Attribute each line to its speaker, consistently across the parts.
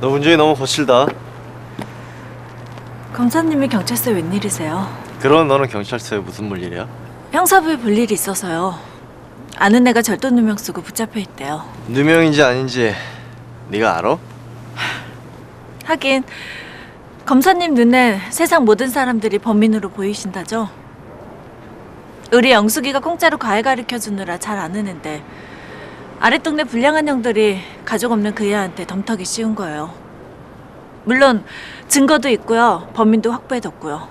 Speaker 1: 너 운전이 너무 거칠다.
Speaker 2: 검사님이 경찰서에 웬일이세요?
Speaker 1: 그런 너는 경찰서에 무슨 물일이야?
Speaker 2: 형사부에 볼 일이 있어서요. 아는 애가 절도 누명 쓰고 붙잡혀 있대요.
Speaker 1: 누명인지 아닌지 네가 알아?
Speaker 2: 하긴 검사님 눈에 세상 모든 사람들이 범인으로 보이신다죠? 우리 영숙이가 공짜로 과외 가르쳐 주느라 잘 아는 앤데 아랫동네 불량한 형들이 가족 없는 그 애한테 덤터기 씌운 거예요. 물론 증거도 있고요. 범인도 확보해뒀고요.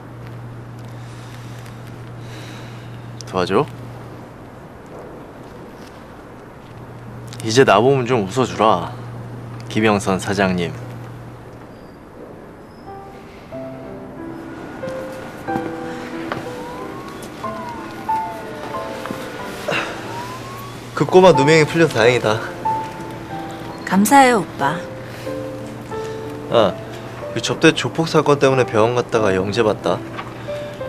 Speaker 1: 도와줘. 이제 나보면 좀 웃어주라. 김영선 사장님. 그 꼬마 누명이 풀려 다행이다.
Speaker 2: 감사해요, 오빠.
Speaker 1: 아, 그 접대 조폭 사건 때문에 병원 갔다가 영재 봤다.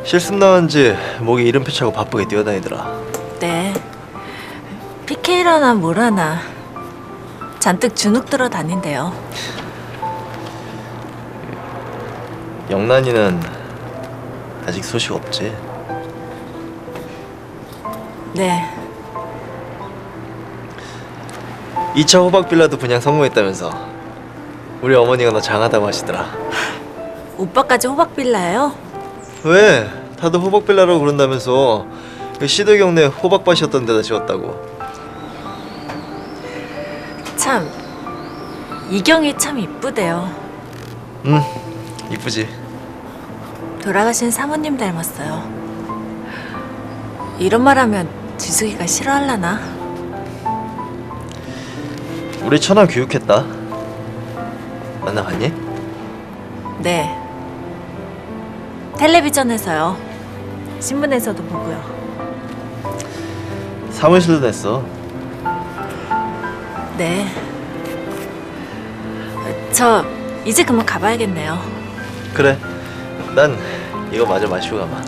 Speaker 1: 실습 나간 지 목에 이름표 차고 바쁘게 뛰어다니더라.
Speaker 2: 네. PK라나 뭐라나 잔뜩 주눅 들어 다닌대요.
Speaker 1: 영란이는 아직 소식 없지?
Speaker 2: 네.
Speaker 1: 2차 호박 빌라도 분양 성공했다면서 우리 어머니가 너 장하다고 하시더라
Speaker 2: 오빠까지 호박빌라예요?
Speaker 1: 왜? 다들 호박 빌라라고 그런다면서 그 시도 경내 호박밭이었던 데다 지었다고
Speaker 2: 참 이경이 참 이쁘대요.
Speaker 1: 응 이쁘지
Speaker 2: 돌아가신 사모님 닮았어요. 이런 말하면 지숙이가 싫어할라나?
Speaker 1: 우리 처남 교육했다 만나봤니?
Speaker 2: 네. 텔레비전에서요. 신문에서도 보고요.
Speaker 1: 사무실도 냈어
Speaker 2: 네. 저 이제 그만 가봐야겠네요.
Speaker 1: 그래 난 이거 마저 마시고 가봐